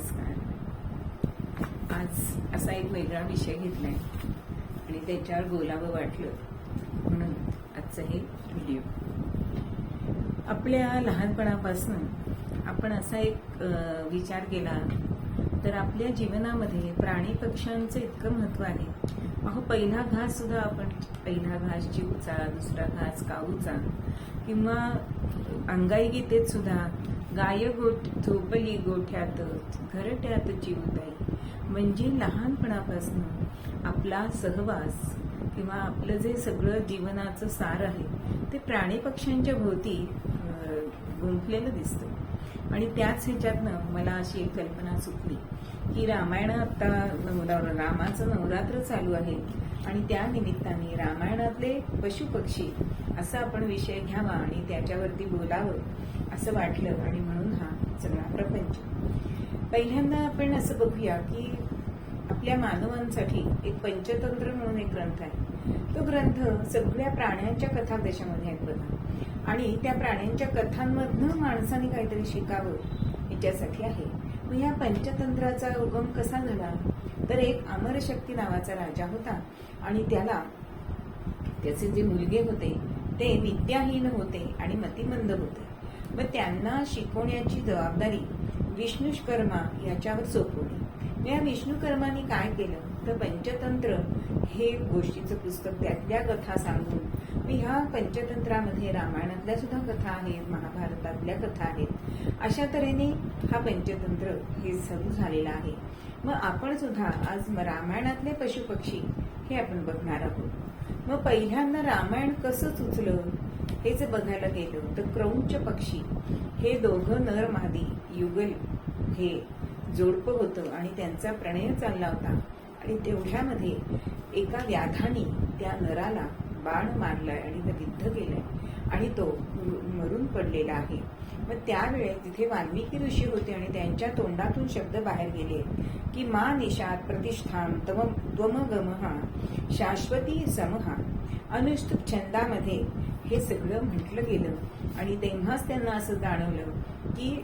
नमस्कार. आज असा एक वेगळा विषय घेतलाय आणि त्याच्यावर बोलावं वाटलं म्हणून आजचं हे व्हिडिओ आपल्या लहानपणापासून आपण असा एक विचार केला तर आपल्या जीवनामध्ये प्राणी पक्ष्यांचं इतकं महत्त्व आहे. अहो पहिला घास सुद्धा आपण पहिला घास जीवचा दुसरा घास काऊचा किंवा अंगाई गीतेत सुद्धा गाय गोठ झोपली गोठ्यात घरट्यात जीवताई. म्हणजे लहानपणापासून आपला सहवास किंवा आपलं जे सगळं जीवनाचं सार आहे ते प्राणी पक्ष्यांच्या भोवती गुंफलेलं दिसतं. आणि त्याच ह्याच्यातनं मला अशी एक कल्पना सुचली की रामायण आता नवरा रामाचं नवरात्र चालू आहे. आणि त्या निमित्ताने रामायणातले पशु पक्षी असा आपण विषय घ्यावा आणि त्याच्यावरती बोलावं असं वाटलं आणि म्हणून हा सगळा प्रपंच. पहिल्यांदा आपण असं बघूया की आपल्या मानवांसाठी एक पंचतंत्र म्हणून एक ग्रंथ आहे. तो ग्रंथ सगळ्या प्राण्यांच्या कथा त्याच्यामध्ये आहेत बघा. आणि त्या प्राण्यांच्या कथांमधनं माणसाने काहीतरी शिकावं याच्यासाठी आहे. मग या पंचतंत्राचा उगम कसा झाला तर एक अमरशक्ती नावाचा राजा होता आणि त्याला त्याचे जे मुलगे होते ते विद्याहीन होते आणि मतिमंद होते. मग त्यांना शिकवण्याची जबाबदारी विष्णुष्कर्मा याच्यावर सोपवली. या विष्णुकर्माने काय केलं? तर पंचतंत्र हे गोष्टीचं पुस्तक त्यातल्या कथा सांगून ह्या पंचतंत्रामध्ये रामायणातल्या सुद्धा कथा आहेत महाभारतातल्या कथा आहेत. अशा तऱ्हेने हा पंचतंत्र हे सुरू झालेला आहे. मग आपण सुद्धा आज रामायणातले पशुपक्षी हे आपण बघणार आहोत. मग पहिल्यांदा रामायण कसं सुचलं हे जर बघायला गेलं तर क्रौंच पक्षी हे दोघं नर मादी युगल हे जोडपं होतं आणि त्यांचा प्रणय चालला होता. आणि तेवढ्यामध्ये एका व्याधाने त्या नराला बाण मारलाय आणि मग युद्ध केलंय आणि तो मरून पडलेला आहे. मग त्यावेळेस तिथे वाल्मिकी ऋषी होते आणि त्यांच्या तोंडातून शब्द बाहेर गेले की मा निषाद प्रतिष्ठान तम त्वमगमहा शाश्वती समहा अनुष्टुप छंदामध्ये. हे सगळं म्हटलं गेलं आणि तेव्हाच त्यांना असं जाणवलं की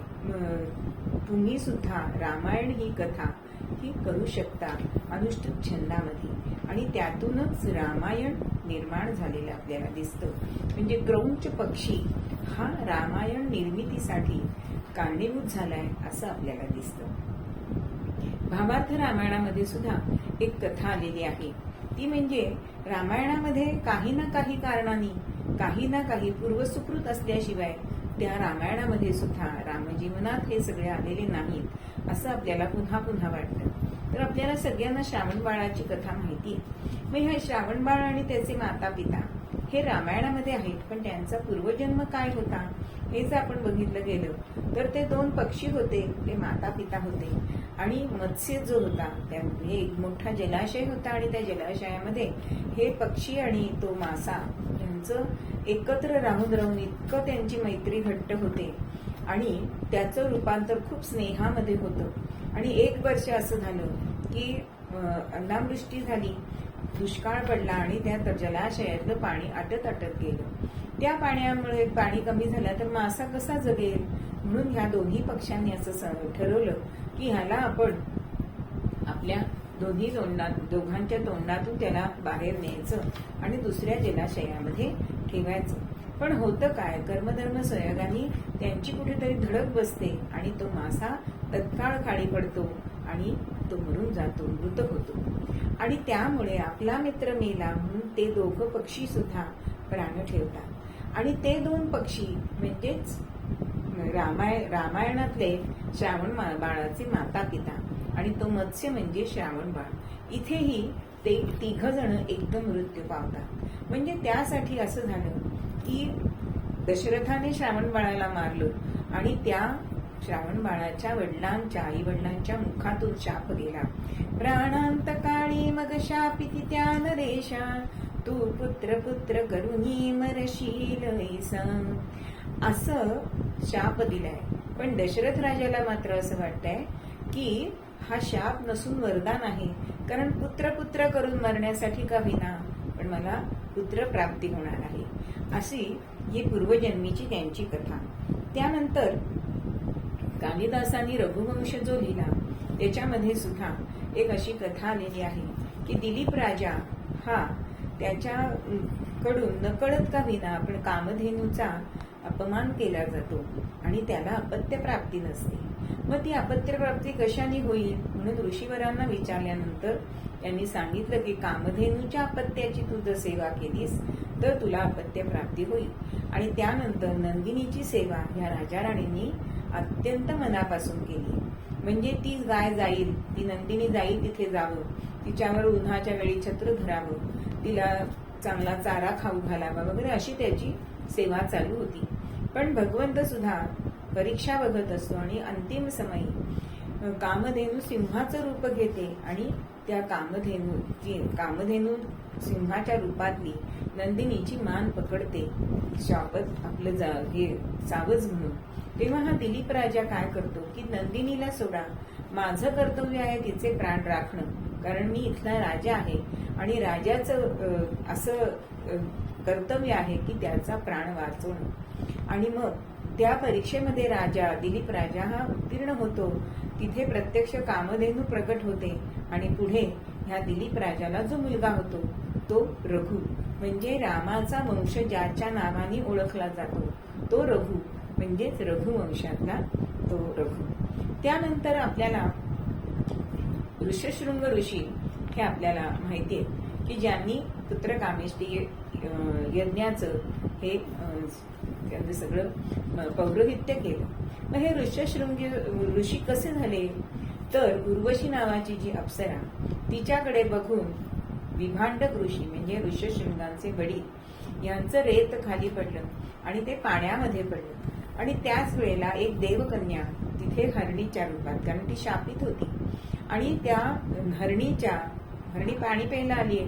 तुम्ही सुद्धा रामायण ही कथा ही करू शकता अनुष्टुप छंदामध्ये. आणि त्यातूनच रामायण निर्माण झालेलं आपल्याला दिसतं. म्हणजे क्रौंच पक्षी हा रामायण निर्मितीसाठी कारणीभूत झालाय असं आपल्याला दिसतं. भावार्थ रामायणामध्ये सुद्धा एक कथा आलेली आहे. ती म्हणजे रामायणामध्ये काही ना काही कारणाने काही ना काही पूर्वसुकृत असल्याशिवाय त्या रामायणामध्ये सुद्धा रामजीवनात हे सगळे आलेले नाहीत असं आपल्याला पुन्हा पुन्हा वाटतं. तर आपल्याला सगळ्यांना श्रावण बाळाची कथा माहिती आहे. मग ह्या श्रावण बाळ आणि त्याचे माता पिता हे रामायणामध्ये आहेत पण त्यांचा पूर्वजन्म काय होता हेच आपण बघितलं गेलं. तर ते दोन पक्षी होते ते माता पिता होते आणि मत्स्य जो होता त्या एक मोठा जलाशय होता आणि त्या जलाशयामध्ये हे पक्षी आणि तो मासा यांचं एकत्र राहून राहून इतकं त्यांची मैत्री घट्ट होते. आणि त्याचं रूपांतर खूप स्नेहामध्ये होतं. आणि एक वर्ष असं झालं की अनावृष्टी झाली दुष्काळ पडला आणि त्या जलाशयातलं पाणी आटत आटत गेलं. त्या पाण्यामुळे पाणी कमी झालं तर मासा कसा जगेल? म्हणून ह्या दोन्ही पक्षांनी असं स- ठरवलं की ह्याला आपण आपल्या दोन्ही तोंडात दोघांच्या तोंडातून त्याला बाहेर न्यायचं आणि दुसऱ्या जलाशयामध्ये ठेवायचं. पण होतं काय? कर्मधर्म संयोगाने त्यांची कुठेतरी धडक बसते आणि तो मासा तत्काळ खाली पडतो आणि तो मरून जातो मृत होतो. आणि त्यामुळे आपला मित्र मेला म्हणून ते दोघं पक्षी सुद्धा प्राण ठेवतात. आणि ते दोन पक्षी म्हणजेच रामाय रामायणातले श्रावण मा- बाळाचे माता पिता आणि तो मत्स्य म्हणजे श्रावण बाळ. इथेही ते तिघ जण एकदम मृत्यू पावतात. म्हणजे त्यासाठी असं झालं की दशरथाने श्रावण बाळाला मारलं आणि त्या श्रावण बाळाच्या वडिलांच्या आई वडिलांच्या मुखातून शाप गेला. प्राणांत काळी मग शापिती त्या नरेशा तू पुत्र पुत्र करुणी मरशील असं शाप दिलाय. पण दशरथ राजाला मात्र असं वाटतंय की हा शाप नसून वरदान आहे कारण पुत्र पुत्र करून मरण्यासाठी का विना? पण मला पुत्र प्राप्ती होणार आहे. अशी ही पूर्वजन्मीची त्यांची कथा. त्यानंतर कालिदासांनी रघुवंश जो लिहिला त्याच्यामध्ये सुद्धा एक अशी कथा आलेली आहे की दिलीप राजा हा त्याच्या कडून नकळत का विना आपण कामधेनूचा अपमान केला जातो आणि त्याला अपत्य प्राप्ती नसते. मग ती अपत्य प्राप्ती कशाने होईल? म्हणून ऋषीवरांना विचारल्यानंतर त्यांनी सांगितलं की कामधेनूच्या अपत्याची तू जर सेवा केलीस तर तुला अपत्य प्राप्ती होईल. आणि त्यानंतर नंदिनीची सेवा ह्या राजा राणींनी अत्यंत मनापासून केली. म्हणजे ती गाय जाईल ती नंदिनी जाईल तिथे जावं तिच्यावर उन्हाच्या वेळी छत्र धरावं तिला चांगला चारा खाऊ घालावा वगैरे अशी त्याची सेवा चालू होती. पण भगवंत सुद्धा परीक्षा बघत असतो आणि अंतिम समयी कामधेनू सिंहाचं रूप घेते आणि त्या कामधेनू कामधेनू सिंहाच्या रूपातली नंदिनीची मान पकडते. शापत आपलं जा हे सावज म्हणून. तेव्हा हा दिलीप राजा काय करतो की नंदिनीला सोडा. माझं कर्तव्य आहे तिचे प्राण राखणं. कारण मी इथला राजा आहे आणि राजाचं असं कर्तव्य आहे की त्याचा प्राण वाचवणं. आणि मग त्या परीक्षेमध्ये राजा दिलीप राजा हा उत्तीर्ण होतो. तिथे प्रत्यक्ष कामधेनू प्रकट होते आणि पुढे ह्या दिलीप राजाला जो मुलगा होतो तो रघु. म्हणजे रामाचा वंश ज्याच्या नावाने ओळखला जातो तो रघु. म्हणजेच रघुवंशातला तो रघु. त्यानंतर आपल्याला ऋषशृंग ऋषी हे आपल्याला माहिती आहे की ज्यांनी पुत्रकामेष्टी अं, यज्ञाचं हे त्यांनी सगळं पौरोहित्य केलं. मग हे ऋषशृंगी ऋषी कसे झाले? तर उर्वशी नावाची जी अप्सरा तिच्याकडे बघून विभांडक ऋषी म्हणजे ऋषशृंगांचे वडील यांचं रेत खाली पडलं आणि ते पाण्यामध्ये पडलं. आणि त्याच वेळेला एक देवकन्या तिथे हरणीच्या रूपात कारण ती शापित होती. आणि त्या हरणीच्या हरणी पाणी प्यायला आली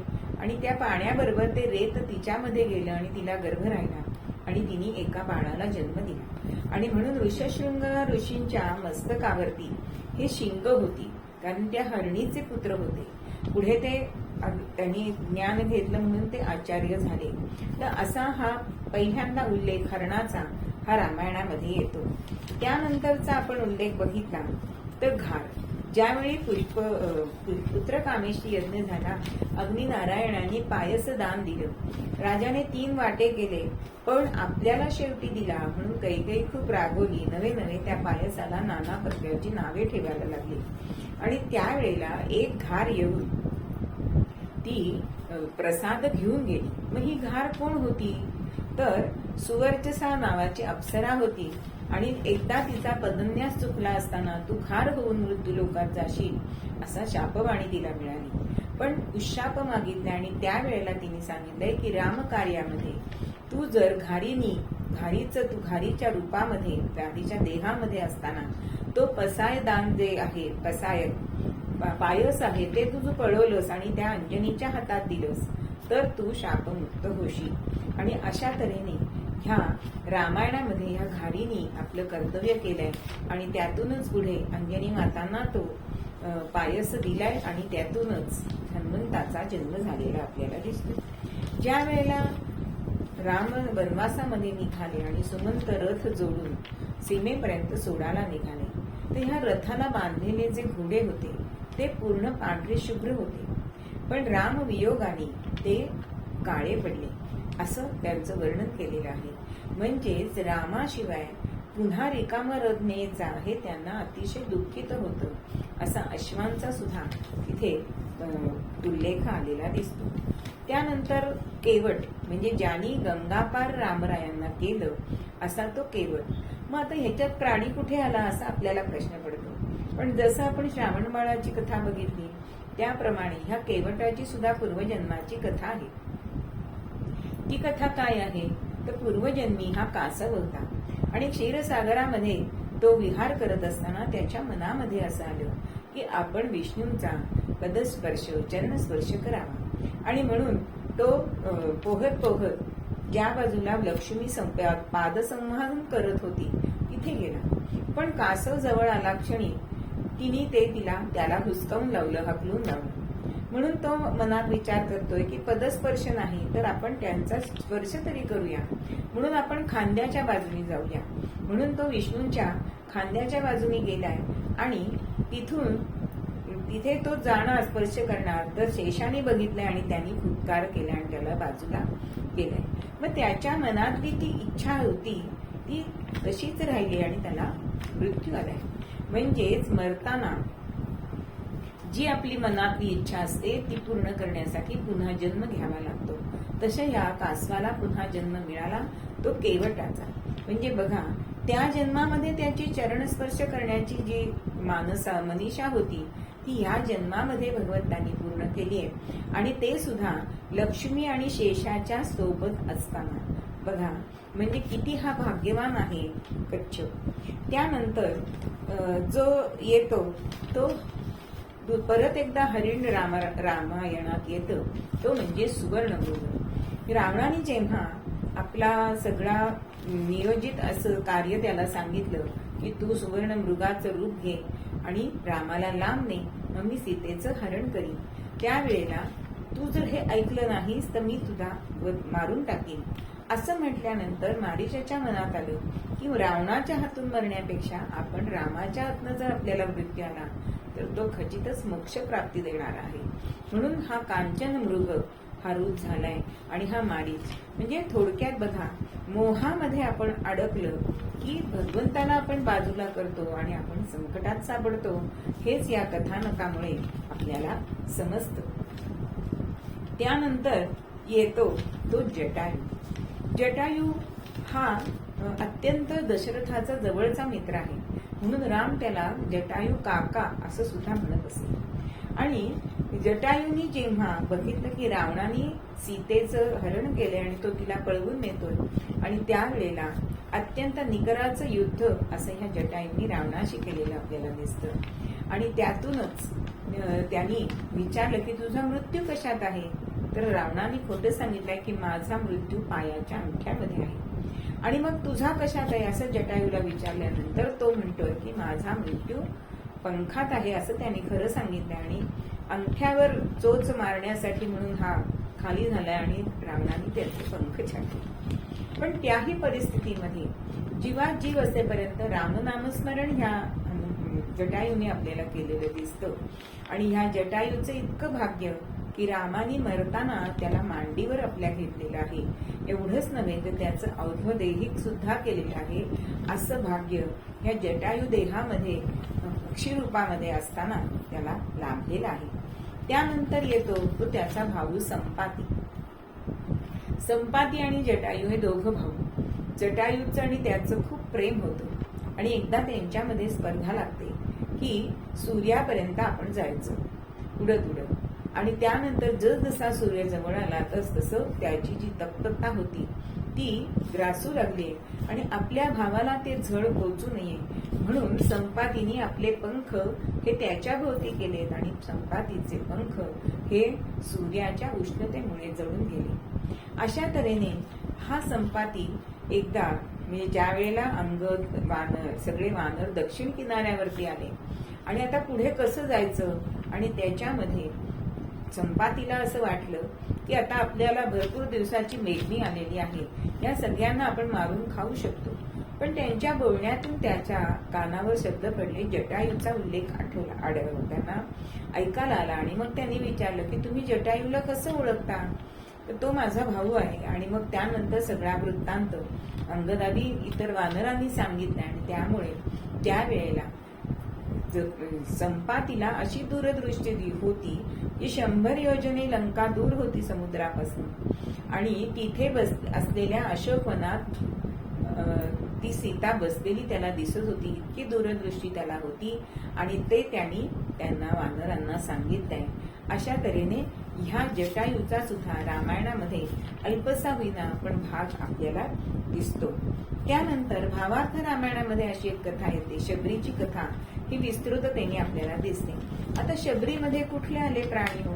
आणि त्या पाण्याबरोबर ते रेत तिच्यामध्ये गेलं आणि तिला गर्भ राहिला. आणि तिने एका बाळाला जन्म दिला. आणि म्हणून ऋषशृंग ऋषींच्या मस्तकावरती हे शिंग होती. कारण त्या हरणीचे पुत्र होते. पुढे ते त्यांनी ज्ञान घेतलं म्हणून ते आचार्य झाले. तर असा हा पहिल्यांदा उल्लेख हरणाचा हा रामायणामध्ये येतो. त्यानंतरचा आपण उल्लेख बघितला तर घाट. ज्यावेळी पुष्प पुत्रकामेशी यज्ञ झाला अग्निनारायणाने पायस दान दिलं. राजाने तीन वाटे केले पण आपल्याला शेवटी दिला म्हणून कैकई खूप रागवली. नवे नवे त्या पायसाला नाना प्रकारची नावे ठेवायला लागली. आणि त्यावेळेला एक घार येऊन ती प्रसाद घेऊन गेली. मग ही घार कोण होती? तर सुवर्चसा नावाची अप्सरा होती. आणि एकदा तिचा पदन्यास चुकला असताना तू खार होऊन मृत्यू लोकात जाशील असा शापवाणी तिला मिळाली. पण उशाप मागितले आणि त्यावेळेला तिने सांगितलंय की रामकार्यामध्ये तू जर घारीनी घारीचं तू घारीच्या रूपामध्ये घारीच्या देहामध्ये असताना तो पसाय दान जे आहे पसाय पायस आहे ते तू पळवलंस आणि त्या अंजनीच्या हातात दिलंस तर तू शापमुक्त होशील. आणि अशा तऱ्हेने ह्या रामायणामध्ये ह्या घारीनी आपलं कर्तव्य केलंय आणि त्यातूनच पुढे अंजनी मातांना तो पायस दिलाय आणि त्यातूनच हनुमंताचा जन्म झालेला आपल्याला दिसतो ज्या वेळेला राम वनवासामध्ये निघाले आणि सुमंत रथ जोडून सीमेपर्यंत सोडायला निघाले तर ह्या रथाला बांधलेले जे घोडे होते ते पूर्ण पांढरे शुभ्र होते. पण राम वियोगाने ते काळे पडले. असं त्यांचं वर्णन केलेलं आहे. म्हणजेच रामाशिवाय पुन्हा रिकाम रथ न्यायचा हे त्यांना अतिशय दुःखित होतं असा अश्वांचा सुद्धा तिथे उल्लेख आलेला दिसतो. त्यानंतर केवट म्हणजे ज्यानी गंगापार रामरायांना केलं असा तो केवट. मग आता ह्याच्यात प्राणी कुठे आला असा आपल्याला प्रश्न पडतो. पण जसं आपण श्रावण बाळाची कथा बघितली त्याप्रमाणे ह्या केवटाची सुद्धा पूर्वजन्माची कथा आहे. ती कथा काय आहे? तर पूर्वजन्मी हा कासव होता. आणि क्षीरसागरामध्ये तो विहार करत असताना त्याच्या मनामध्ये असं आलं की आपण विष्णूंचा पदस्पर्श चरणस्पर्श करावा. आणि म्हणून तो पोहत पोहत ज्या बाजूला लक्ष्मी संप- पादसंवाहन करत होती तिथे गेला. पण कासव जवळ आला क्षणी तिने ते तिला त्याला हुसकावून लावलं हकलून लावलं. म्हणून तो मनात विचार करतोय की पदस्पर्श नाही तर आपण त्यांचा स्पर्श तरी करूया. म्हणून आपण खांद्याच्या बाजूने जाऊया. म्हणून तो विष्णूंच्या खांद्याच्या बाजूने गेलाय आणि तिथून तिथे तो जाणार स्पर्श करणार. तर शेषाने बघितलंय आणि त्यांनी फुटकार केला आणि त्याला बाजूला केलंय मग त्याच्या मनातली ती इच्छा होती ती तशीच राहिली आणि त्याला मृत्यू आलाय. म्हणजेच मरताना जी आपली मनातली इच्छा असते ती पूर्ण करण्यासाठी पुन्हा जन्म घ्यावा लागतो. तशा या कासवाला पुन्हा जन्म मिळाला तो केवटाचा. म्हणजे बघा त्या जन्मामध्ये त्याची चरणस्पर्श करण्याची जी मानसा मनीषा होती ती या जन्मामध्ये भगवंतांनी पूर्ण केली आहे. आणि ते सुद्धा लक्ष्मी आणि शेषाच्या सोबत असताना. बघा म्हणजे किती हा भाग्यवान आहे कच्छप त्यानंतर जो येतो तो परत एकदा हरिण राम रामायणात येतं. तो म्हणजे सुवर्णमृग रावणाने जेव्हा आपला सगळा नियोजित असं कार्य त्याला सांगितलं की तू सुवर्ण मृगाचं रूप घे आणि रामाला लांब ने मग मी सीतेचं हरण करीन त्यावेळेला तू जर हे ऐकलं नाहीस तर मी तुला मारून टाकेन. असं म्हटल्यानंतर मारिशाच्या मनात आलं की रावणाच्या हातून मरण्यापेक्षा आपण रामाच्या हातनं जर आपल्याला मृत्यू आला तर तो खचितच मोक्ष प्राप्ती देणार आहे. म्हणून हा कांचन मृग हा रूप झालाय आणि हा माडीच म्हणजे थोडक्यात बघा मोहामध्ये आपण अडकलं की भगवंताला आपण बाजूला करतो आणि आपण संकटात सापडतो हेच या कथानकामुळे आपल्याला समजतं. त्यानंतर येतो तो जटायू. जटायू हा अत्यंत दशरथाचा जवळचा मित्र आहे. म्हणून राम त्याला जटायू काका असं सुद्धा म्हणत असे. आणि जटायूनी जेव्हा बघितलं की रावणाने सीतेचं हरण केलंय आणि तो तिला पळवून नेतोय आणि त्यावेळेला अत्यंत निकराचं युद्ध असं ह्या जटायूंनी रावणाशी केलेलं आपल्याला दिसतं. आणि त्यातूनच त्यांनी विचारलं की तुझा मृत्यू कशात आहे? तर रावणाने खोटं सांगितलंय की माझा मृत्यू पायाच्या अंगठ्यामध्ये आहे. आणि मग तुझा कशात आहे असं जटायूला विचारल्यानंतर तो म्हणतोय की माझा मृत्यू पंखात आहे असं त्याने खरं सांगितलं आणि अंगठ्यावर चोच मारण्यासाठी म्हणून हा खाली झालाय आणि रावणाने त्याचे पंख छाटले. पण त्याही परिस्थितीमध्ये जीवात जीव असेपर्यंत रामनामस्मरण ह्या जटायूने आपल्याला केलेलं दिसतं. आणि ह्या जटायूचं इतकं भाग्य की रामाने मरताना त्याला मांडीवर आपल्या घेतलेलं आहे. एवढंच नव्हे तर त्याचं औध्वदेहिक सुद्धा केलेलं आहे. असं भाग्य ह्या जटायू देहामध्ये पक्षीरूपामध्ये पक्षी रूपामध्ये असताना त्याला लाभलेलं आहे. त्यानंतर येतो तो त्याचा भाऊ संपाती. संपाती आणि जटायू हे दोघं भाऊ. जटायूचं आणि त्याचं खूप प्रेम होतं. आणि एकदा त्यांच्यामध्ये स्पर्धा लागते की सूर्यापर्यंत आपण जायचं. उडत उडत. आणि त्यानंतर जसजसा सूर्य जवळ आला तस तसं त्याची जी तप्तता होती ती ग्रासू लागली. आणि आपल्या भावाला ते झळ पोचू नये. म्हणून संपातीने आपले पंख हे त्याच्या भोवती केलेत आणि संपातीचे पंख हे सूर्याच्या उष्णतेमुळे जळून गेले. अशा तऱ्हेने हा संपाती एकदा म्हणजे ज्या वेळेला अंगद वानर सगळे वानर दक्षिण किनाऱ्यावरती आले. आणि आता पुढे कसं जायचं? आणि त्याच्यामध्ये संपातीला असं वाटलं की आता आपल्याला भरपूर दिवसाची मेघणी आलेली आहे. या सगळ्यांना आपण मारून खाऊ शकतो. पण त्यांच्या बोलण्यातून त्याच्या कानावर शब्द पडले. जटायूचा उल्लेख आठवला आढळला त्यांना ऐकायला आला आणि मग त्यांनी विचारलं की तुम्ही जटायूला कसं ओळखता? तर तो माझा भाऊ आहे आणि मग त्यानंतर सगळा वृत्तांत अंगदादी इतर वानरांनी सांगितला आणि त्यामुळे त्यावेळेला वेळेला संपातीला अशी दूरदृष्टी होती की शंभर योजने लंका दूर होती समुद्रापासून. आणि तिथे बस असलेल्या अशोकवनात ती सीता बसलेली त्याला दिसत होती. इतकी दूरदृष्टी त्याला होती आणि ते त्यांनी त्यांना वानरांना सांगितलंय. अशा तऱ्हेने ह्या जटायूचा सुद्धा रामायणामध्ये अल्पसा विना पण भाग आपल्याला दिसतो. त्यानंतर भावार्थ रामायणामध्ये अशी एक कथा येते. शबरीची कथा ही विस्तृततेने आपल्याला दिसते. आता शबरीमध्ये कुठले आले प्राणी हो?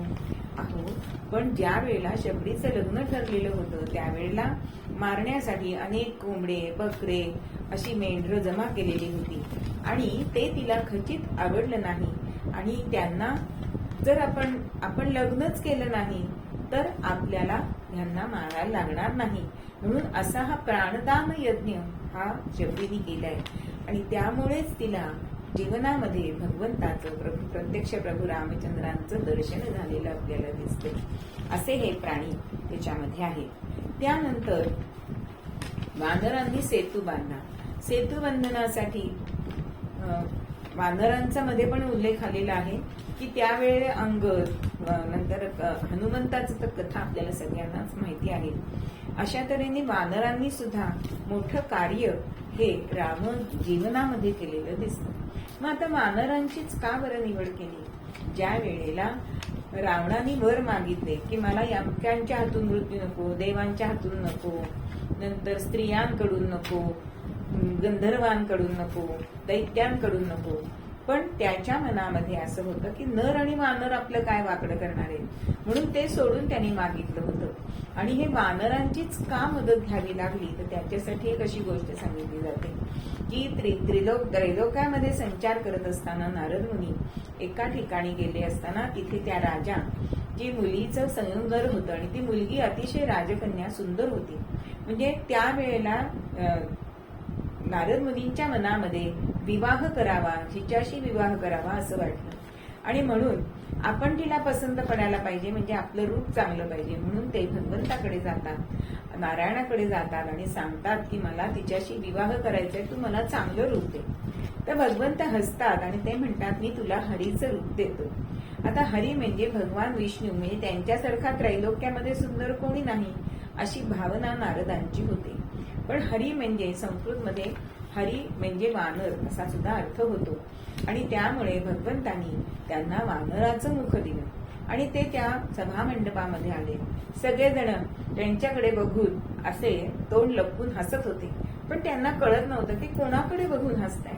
अहो पण ज्या वेळेला शबरीचं लग्न ठरलेलं होतं त्यावेळेला मारण्यासाठी अनेक कोंबडे बकरे अशी मेंढरं जमा केलेली होती. आणि ते तिला खचित आवडलं नाही. आणि त्यांना जर आपण आपण लग्नच केलं नाही तर आपल्याला ह्यांना मारायला लागणार नाही. म्हणून असा हा प्राणदान यज्ञ हा शबरीने केलाय. आणि त्यामुळेच तिला जीवनामध्ये भगवंताचं प्रभू प्रत्यक्ष प्रभू रामचंद्रांचं दर्शन झालेलं आपल्याला दिसतं. असे हे प्राणी त्याच्यामध्ये आहेत. त्यानंतर वानरांनी सेतू बांधला. सेतू बंधनासाठी वानरांचा मध्ये पण उल्लेख आलेला आहे की त्यावेळे अंगद नंतर हनुमंताचं तर कथा आपल्याला सगळ्यांनाच माहिती आहे. अशा तऱ्हेने वानरांनी सुद्धा मोठं कार्य हे रावण जीवनामध्ये केलेलं दिसतं. मग आता वानरांचीच का बरं निवड केली? ज्या वेळेला रावणाने वर मागितले की मला यमक्यांच्या हातून मृत्यू नको देवांच्या हातून नको नंतर स्त्रियांकडून नको गंधर्वांकडून नको दैत्यांकडून नको पण त्याच्या मनामध्ये असं होतं की नर आणि वानर आपलं काय वाकडं करणार आहे म्हणून ते सोडून त्यांनी मागितलं होतं. आणि हे वानरांचीच का मदत घ्यावी लागली? तर त्याच्यासाठी एक अशी गोष्ट सांगितली जाते की त्रि त्रिलोक त्रैलोक्यामध्ये संचार करत असताना नारद मुनी एका ठिकाणी गेले असताना तिथे त्या राजा जी मुलीचं संयोगर होतं आणि ती मुलगी अतिशय राजकन्या सुंदर होती. म्हणजे त्यावेळेला वेळेला नारद मुनींच्या मनामध्ये विवाह करावा हिच्याशी विवाह करावा असं वाटलं. आणि म्हणून आपण तिला पसंत पडायला पाहिजे म्हणजे आपलं रूप चांगलं पाहिजे. म्हणून ते भगवंताकडे जातात नारायणाकडे जातात आणि सांगतात की मला तिच्याशी विवाह करायचा आहे तू मला चांगलं रूप दे. तर भगवंत हसतात आणि ते म्हणतात मी तुला हरीचं रूप देतो. आता हरी म्हणजे भगवान विष्णू म्हणजे त्यांच्यासारखा त्रैलोक्यामध्ये सुंदर कोणी नाही अशी भावना नारदांची होती. पण हरी म्हणजे संस्कृतमध्ये हरी म्हणजे वानर असा सुद्धा अर्थ होतो. आणि त्यामुळे भगवंतांनी त्यांना वानराचं मुख दिलं. आणि ते त्या सभामंडपामध्ये आले. सगळेजण त्यांच्याकडे बघून असे तोंड लपवून हसत होते. पण त्यांना कळत नव्हतं की कोणाकडे बघून हसताय.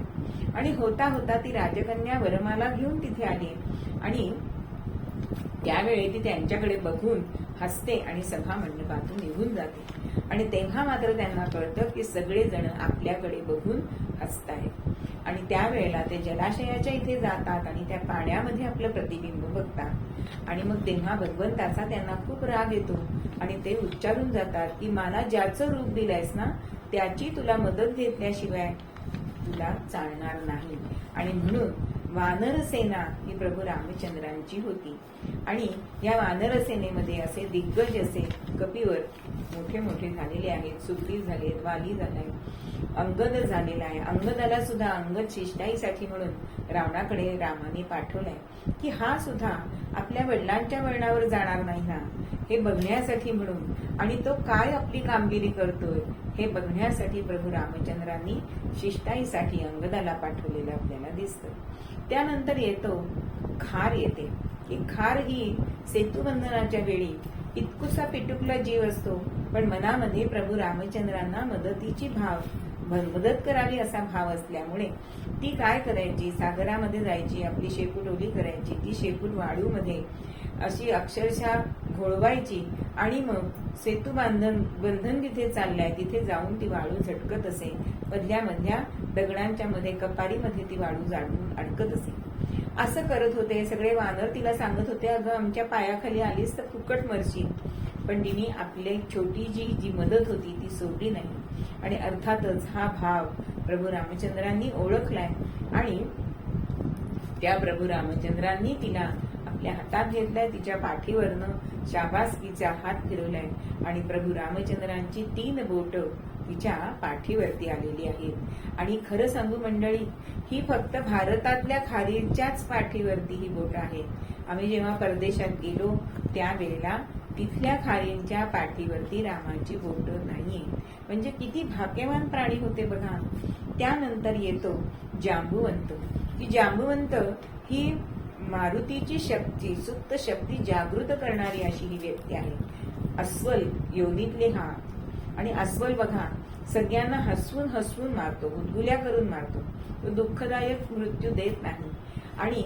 आणि होता होता ती राजकन्या वरमाला घेऊन तिथे आली. आणि त्यावेळी ती त्यांच्याकडे बघून हसते आणि सभा मंडपातून निघून जाते. आणि तेव्हा मात्र त्यांना कळतं की सगळेजण आपल्याकडे बघून हसतायत. आणि त्यावेळेला ते जलाशयाच्या इथे जातात आणि त्या पाण्यामध्ये आपलं प्रतिबिंब बघतात. आणि मग तेव्हा भगवंताचा त्यांना खूप राग येतो आणि ते उच्चारून जातात की मला ज्याचं रूप दिलंयस ना त्याची तुला मदत घेतल्याशिवाय तुला चालणार नाही. आणि म्हणून वानरसेना ही प्रभू रामचंद्रांची होती. आणि या वानरसेनेमध्ये असे दिग्गज असे कपिवर मोठे मोठे झालेले आहेत सुग्रीव झाले वाली झालाय अंगद झालेला आहे. अंगदाला सुद्धा अंगद शिष्टाईसाठी म्हणून रावणाकडे रामाने पाठवलाय. की हा सुद्धा आपल्या वडिलांच्या वळणावर जाणार नाही ना हे बघण्यासाठी म्हणून. आणि तो काय आपली कामगिरी करतोय? हे बघण्यासाठी प्रभू रामचंद्रांनी शिष्टाईसाठी अंगदाला पाठवलेलं आपल्याला दिसतं. त्यानंतर येतो खार येते. की खार ही सेतुबंधनाच्या वेळी इतकुसा पिटुकला जीव असतो पण मनामध्ये प्रभू रामचंद्रांना मदतीची भाव मदत करावी असा भाव असल्यामुळे ती काय करायची? सागरामध्ये जायची आपली शेपूट ओली करायची. ती शेपूट वाळूमध्ये अशी अक्षरशः घोळवायची. आणि मग सेतू बांधन बंधन जिथे चाललंय तिथे जाऊन ती वाळू झटकत असे. मधल्या मधल्या दगडांच्या मध्ये कपारीमध्ये ती वाळू जाडून अडकत असे. असं करत होते. सगळे वानर तिला सांगत होते अगं आमच्या पायाखाली आलीस तर फुकट मरशील. पण तिने आपली छोटी जी जी मदत होती ती सोडली नाही. आणि अर्थातच हा भाव प्रभू रामचंद्रांनी ओळखलाय. आणि त्या प्रभू रामचंद्रांनी तिला आपल्या हातात घेतलाय तिच्या पाठीवरनं शाबासकीचा हात फिरवलाय. आणि प्रभू रामचंद्रांची तीन बोट तिच्या पाठीवरती आलेली आहेत. आणि खरं सांगू मंडळी ही फक्त भारतातल्या खारीच्याच पाठीवरती ही बोट आहे आम्ही जेव्हा परदेशात गेलो त्यावेळेला तिथल्या खारींच्या पाठीवरती रामाची बोट नाहीये. म्हणजे किती भाग्यवान प्राणी होते बघा. त्यानंतर येतो जांबुवंत. की जांबुवंत ही मारुतीची शक्ती सुप्त शक्ती जागृत करणारी अशी ही व्यक्ती आहे. अस्वल योनीतले हा. आणि अस्वल बघा सगळ्यांना हसवून हसवून मारतो गुदगुल्या करून मारतो. तो दुःखदायक मृत्यू देत नाही. आणि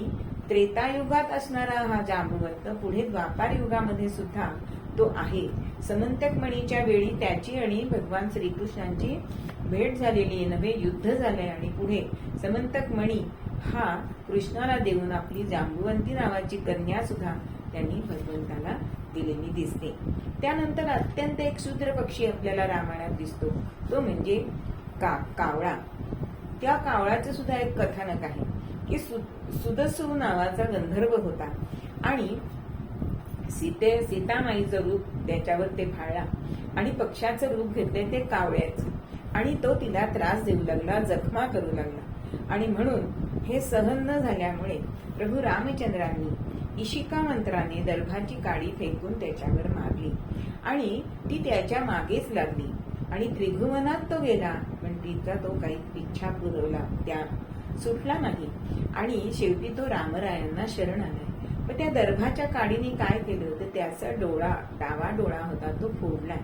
त्रेतायुगात असणारा हा जांबुवंत पुढे द्वापार युगामध्ये सुद्धा तो आहे. समंतक मणीच्या वेळी त्याची आणि भगवान श्रीकृष्णांची भेट झालेली आहे. नव्हे युद्ध झालंय आणि पुढे समंतक मणी हा कृष्णाला देऊन आपली जांबुवंती नावाची कन्या सुद्धा त्यांनी भगवंताला दिलेली दिसते. त्यानंतर अत्यंत एक शूद्र पक्षी आपल्याला रामायणात दिसतो. तो म्हणजे का कावळा. त्या कावळाचं सुद्धा एक कथानक आहे की सु सुदसू नावाचा गंधर्व होता आणि सीते सीतामाईचं रूप त्याच्यावर ते फाळला आणि पक्षाचं रूप घेतले ते कावळ्याचं. आणि तो तिला त्रास देऊ लागला जखमा करू लागला. आणि म्हणून हे सहन न झाल्यामुळे प्रभू रामचंद्रांनी इशिका मंत्राने दर्भाची काडी फेकून त्याच्यावर मारली. आणि ती त्याच्या मागेच लागली. आणि त्रिभुवनात तो गेला पण तिचा तो काही इच्छा पुरवला त्या सुटला नाही. आणि शेवटी तो रामरायांना शरण आलाय पण त्या दर्भाच्या काडीने काय केलं तर त्याचा डोळा डावा डोळा होता तो फोडलाय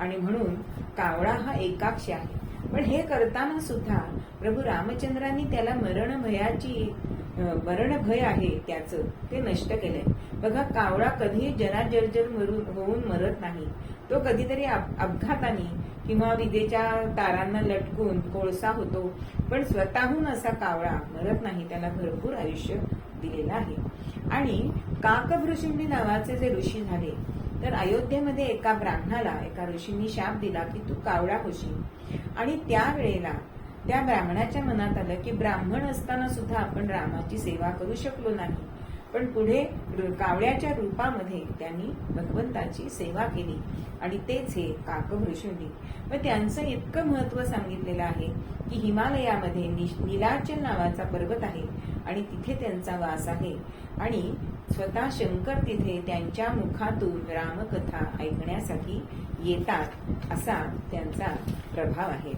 आणि म्हणून कावळा हा एकाक्षी आहे. पण हे करताना सुद्धा प्रभू रामचंद्रांनी त्याला मरण भयाची मरण भय आहे त्याचं ते नष्ट केलंय. बघा कावळा कधी जराजर्जर मरून होऊन मरत नाही. तो कधीतरी अपघाताने किंवा विजेच्या तारांना लटकून कोळसा होतो. पण स्वतःहून असा कावळा मरत नाही त्याला भरपूर आयुष्य दिलेलं आहे. आणि काकभृषिंडी नावाचे जे ऋषी झाले तर अयोध्येमध्ये एका ब्राह्मणाला एका ऋषींनी शाप दिला की तू कावळा होशील. आणि त्यावेळेला त्या ब्राह्मणाच्या मनात आलं की ब्राह्मण असताना सुद्धा आपण रामाची सेवा करू शकलो नाही. पण पुढे कावळ्याच्या रूपामध्ये त्यांनी भगवंताची सेवा केली. आणि तेच हे काकभृषुंडी मग त्यांचं इतकं महत्त्व सांगितलेलं आहे की हिमालयामध्ये निलाचल नीलाचल नावाचा पर्वत आहे. आणि तिथे त्यांचा वास आहे. आणि स्वतः शंकर तिथे त्यांच्या मुखातून रामकथा ऐकण्यासाठी येतात असा त्यांचा प्रभाव आहे.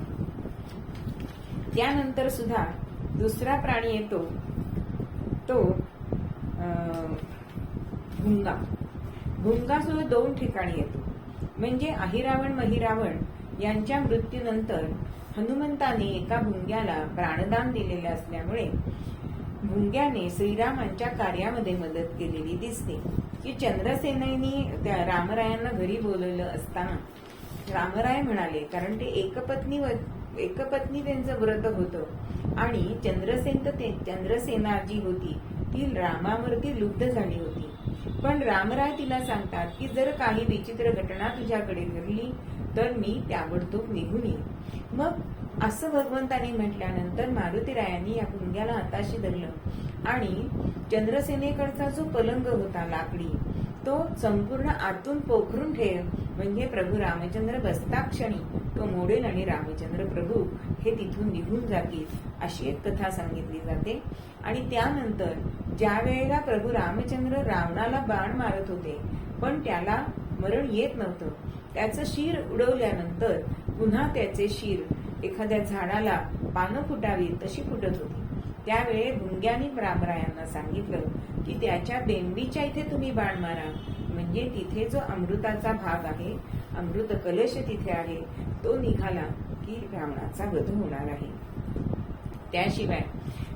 त्यानंतर सुद्धा दुसरा प्राणी येतो तो भुंगा भुंगा. सुद्धा दोन ठिकाणी येतो. म्हणजे अहिरावण महिरावण यांच्या मृत्यूनंतर हनुमंताने एका भुंग्याला प्राणदान दिलेले असल्यामुळे भुंग्याने श्रीरामांच्या कार्यामध्ये मदत केलेली दिसते. की चंद्रसेनेनी त्या रामरायांना घरी बोलवलं असताना रामराय म्हणाले कारण ते एकपत्नी व- एकपत्नी त्यांचं व्रत होतं. आणि चंद्रसेन तर ते चंद्रसेना जी होती ती रामावरती लुब्ध झाली होती. पण रामराय तिला सांगतात की जर काही विचित्र घटना तुझ्याकडे घडली तर मी ताबडतोब निघून येईन. मग असं भगवंताने म्हटल्यानंतर मारुतीरायांनी या कुंग्याला हाताशी धरलं. आणि चंद्रसेनेकडचा जो पलंग होता लाकडी तो संपूर्ण आतून पोखरून ठेव म्हणजे प्रभू रामचंद्र बसता क्षणी तो मोडेल आणि रामचंद्र प्रभू हे तिथून निघून जातील अशी एक कथा सांगितली जाते. आणि त्यानंतर ज्या वेळेला प्रभू रामचंद्र रावणाला बाण मारत होते पण त्याला मरण येत नव्हतं. त्याचं शिर उडवल्यानंतर पुन्हा त्याचे शिर एखाद्या झाडाला पानं फुटावी तशी फुटत होती. त्यावेळे भुंग्यानी रामरायांना सांगितलं की त्याच्या बेंबीच्या इथे तुम्ही बाण मारा. म्हणजे तिथे जो अमृताचा भाग आहे अमृत कलश तिथे आहे तो निघाला की रावणाचा वध होणार आहे. त्याशिवाय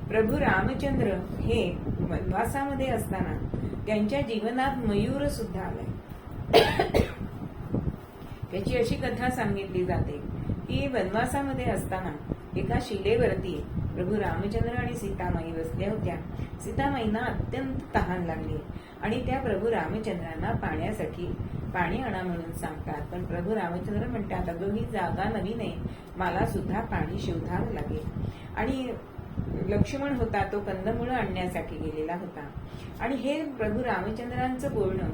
प्रभू रामचंद्र हे वनवासामध्ये असताना त्यांच्या जीवनात मयूर सुद्धा आलाय. त्याची अशी कथा सांगितली जाते. की वनवासामध्ये असताना एका शिलेवरती प्रभू रामचंद्र आणि सीतामाई बसल्या होत्या. सीतामाईंना अत्यंत तहान लागली आणि त्या प्रभू रामचंद्रांना पाण्यासाठी पाणी आणा म्हणून सांगतात. पण प्रभू रामचंद्र म्हणतात अगं ही जागा नवीन आहे. मला सुद्धा पाणी शोधावं लागेल. आणि लक्ष्मण होता तो कंदमुळं आणण्यासाठी गेलेला होता. आणि हे प्रभू रामचंद्रांचं बोलणं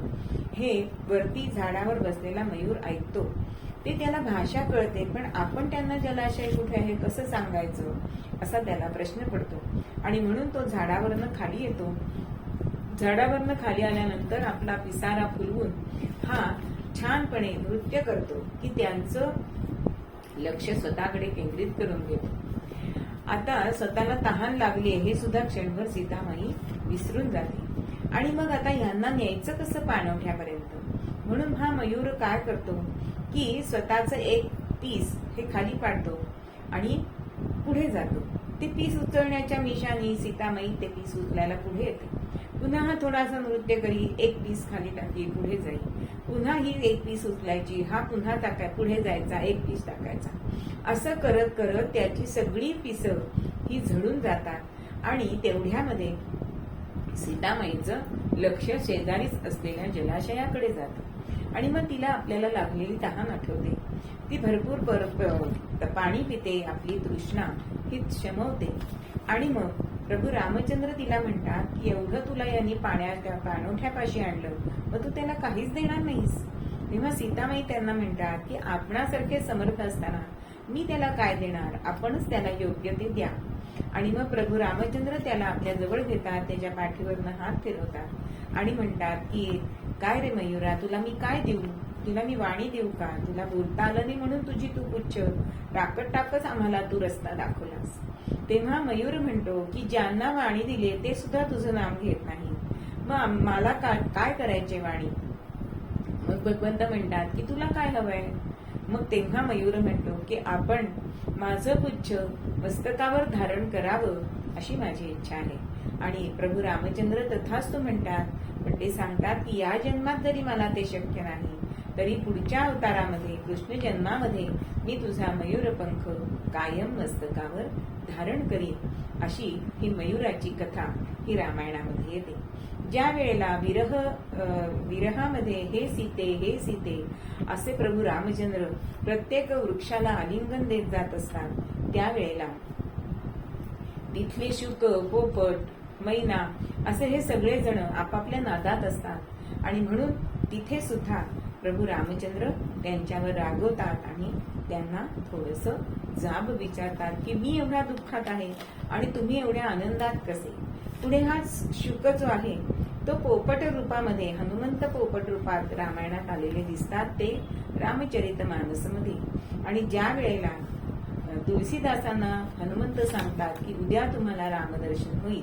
हे वरती झाडावर बसलेला मयूर ऐकतो. ते त्याला भाषा कळते पण आपण त्यांना जलाशय कुठे आहे कसं सांगायचं असा त्याला प्रश्न पडतो. आणि म्हणून तो झाडावरनं खाली येतो. झाडावरनं खाली आल्यानंतर आपला पिसारा फुलवून हा छानपणे नृत्य करतो की त्यांचं लक्ष स्वतःकडे केंद्रित करून घेतो. आता स्वतःला तहान लागली हे सुद्धा क्षणभर सीतामाई विसरून जाते. आणि मग आता यांना न्यायचं कसं पाणवठ्यापर्यंत? म्हणून हा मयूर काय करतो? की स्वतःचं एक पीस हे खाली पाडतो आणि पुढे जातो. ते पीस उचलण्याच्या मिशानी सीतामाई ते पीस उचलायला पुढे येते. पुन्हा हा थोडासा नृत्य करी एक पीस खाली टाकी पुढे जाईल पुन्हा ही एक पीस उचलायची हा पुन्हा टाकाय पुढे जायचा एक पीस टाकायचा. असं करत करत त्याची सगळी पिसं ही झडून जातात आणि तेवढ्यामध्ये सीतामाईचं लक्ष शेजारीच असलेल्या जलाशयाकडे जातं. आणि मग तिला आपल्याला लागलेली तहान आठवते. ती भरपूर पर पाणी पिते आपली तृष्णा ही शमवते. आणि मग प्रभू रामचंद्र तिला म्हणतात की एवढं तुला यांनी पाण्याच्या पाणवठ्यापाशी आणलं मग तू त्याला काहीच देणार नाहीस. तेव्हा सीतामाई त्यांना म्हणतात की आपणासारखे समर्थ असताना मी त्याला काय देणार? आपणच त्याला योग्य ते द्या. आणि मग प्रभू रामचंद्र त्याला आपल्या जवळ घेतात त्याच्या पाठीवरनं हात फिरवतात. आणि म्हणतात की काय रे मयुरा तुला मी काय देऊ? तुला मी वाणी देऊ का? तुला बोलता आलं नाही म्हणून तुझी तू पुच्छ. राकट टाकत आम्हाला तू रस्ता दाखवलास. तेव्हा मयूर म्हणतो की ज्यांना वाणी दिली ते सुद्धा तुझं नाम घेत नाही. मग मला का- काय करायचे वाणी? मग भगवंत म्हणतात की तुला काय हवंय? मग तेव्हा मयूर म्हणतो की आपण माझं पुच्छ मस्तकावर धारण करावं अशी माझी इच्छा आहे. आणि प्रभू रामचंद्र तथास्तू म्हणतात पण ते सांगतात की या जन्मात जरी मला ते शक्य नाही तरी पुढच्या अवतारामध्ये कृष्ण जन्मामध्ये मी तुझा मयूरपंख कायम मस्तकावर धारण करीन. अशी ही मयूराची कथा ही रामायणामध्ये येते. ज्या वेळेला विरह विरहामध्ये हे सीते हे सीते असे प्रभू रामचंद्र प्रत्येक वृक्षाला आलिंगन देत जात असतात त्यावेळेला तिथले शुक पोपट मैना असे हे सगळेजण आपापल्या नादात असतात. आणि म्हणून तिथे सुद्धा प्रभू रामचंद्र त्यांच्यावर रागवतात आणि त्यांना थोडस जाब विचारतात की मी एवढ्या दुःखात आहे आणि तुम्ही एवढ्या आनंदात कसे? पुढे हा शुक जो आहे तो पोपट रूपामध्ये हनुमंत पोपट रूपात रामायणात आलेले दिसतात ते रामचरित मानसमध्ये. आणि ज्या वेळेला तुलसीदासांना हनुमंत सांगतात की उद्या तुम्हाला रामदर्शन होईल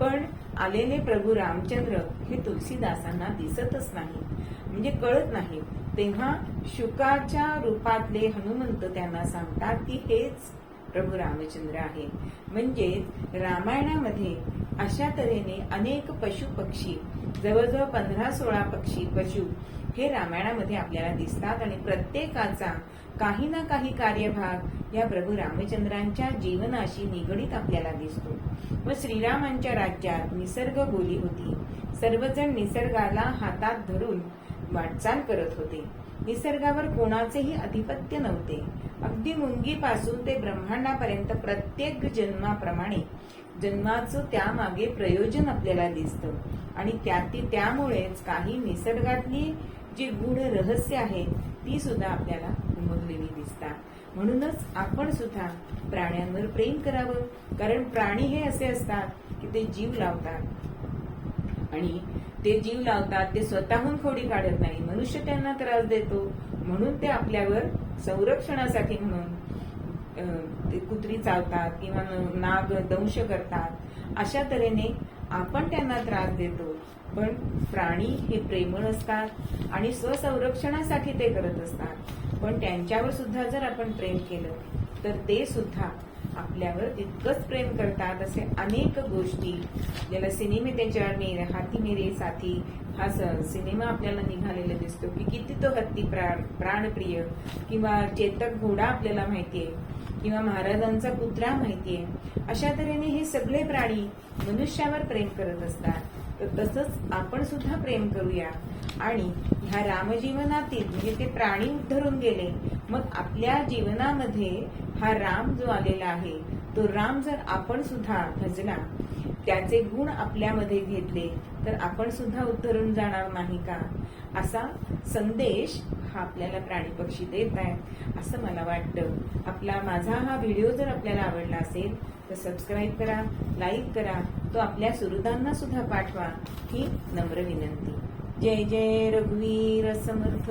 पण आलेले प्रभू रामचंद्र हे तुलसीदासांना दिसतच नाही. म्हणजे कळत नाही. तेव्हा शुकाच्या रूपातले हनुमंत त्यांना सांगतात की हेच प्रभू रामचंद्र आहे. म्हणजेच रामायणामध्ये अशा तऱ्हेने अनेक पशु पक्षी जवळजवळ पंधरा सोळा पक्षी पशु हे रामायणामध्ये आपल्याला दिसतात आणि प्रत्येकाचा काही ना काही कार्यभाग या प्रभू रामचंद्रांच्या जीवनाशी निगडीत आपल्याला दिसतो. व श्रीरामांच्या राज्यात निसर्ग बोली होती. सर्वजण निसर्गाला हातात धरून वाटचाल करत होते. निसर्गावर कोणाचेही अधिपत्य नव्हते. अगदी मुंगीपासून ते ब्रह्मांडापर्यंत प्रत्येक जन्माप्रमाणे जन्माचं त्यामागे प्रयोजन आपल्याला दिसतं. आणि त्याती त्यामुळेच काही निसर्गातली जी गूढ रहस्य आहेत ती सुद्धा आपल्याला उमगलेली दिसतात म्हणूनच आपण सुद्धा प्राण्यांवर प्रेम करावं. कारण प्राणी हे असे असतात की ते जीव लावतात. आणि ते जीव लावतात ते स्वतःहून खोडी काढत नाही. मनुष्य त्यांना त्रास देतो. म्हणून ते आपल्यावर संरक्षणासाठी म्हणून अं, ते कुत्री चावतात किंवा नाग दंश करतात. अशा तऱ्हेने आपण त्यांना त्रास देतो. पण प्राणी हे प्रेमळ असतात आणि स्वसंरक्षणासाठी ते करत असतात. पण त्यांच्यावर सुद्धा जर आपण प्रेम केलं तर ते सुद्धा आपल्यावर तितकंच प्रेम करतात असे अनेक गोष्टी. ज्याला सिनेमे त्याच्यावर मेर हाती मेरे साथी. हा स- सिनेमा आपल्याला निघालेला दिसतो की किती तो हत्ती प्राण प्राणप्रिय किंवा चेतक घोडा आपल्याला माहितीये किंवा महाराजांचा कुत्रा माहितीये. अशा तऱ्हेने हे सगळे प्राणी मनुष्यावर प्रेम करत असतात. तर तसंच आपण सुद्धा प्रेम करूया. आणि ह्या रामजीवनातील म्हणजे ते प्राणी उद्धरून गेले मग आपल्या जीवनामध्ये हा राम जो आलेला आहे तो राम जर आपण सुद्धा भजला त्याचे गुण आपल्यामध्ये घेतले तर आपण सुद्धा उद्धरून जाणार नाही का? असा संदेश हा आपल्याला प्राणी पक्षी देत आहे असं मला वाटतं. आपला माझा हा व्हिडिओ जर आपल्याला आवडला असेल तर सबस्क्राईब करा लाईक करा. तो आपल्या सुहृदांना सुद्धा पाठवा ही नम्र विनंती. जय जय रघुवीर समर्थ.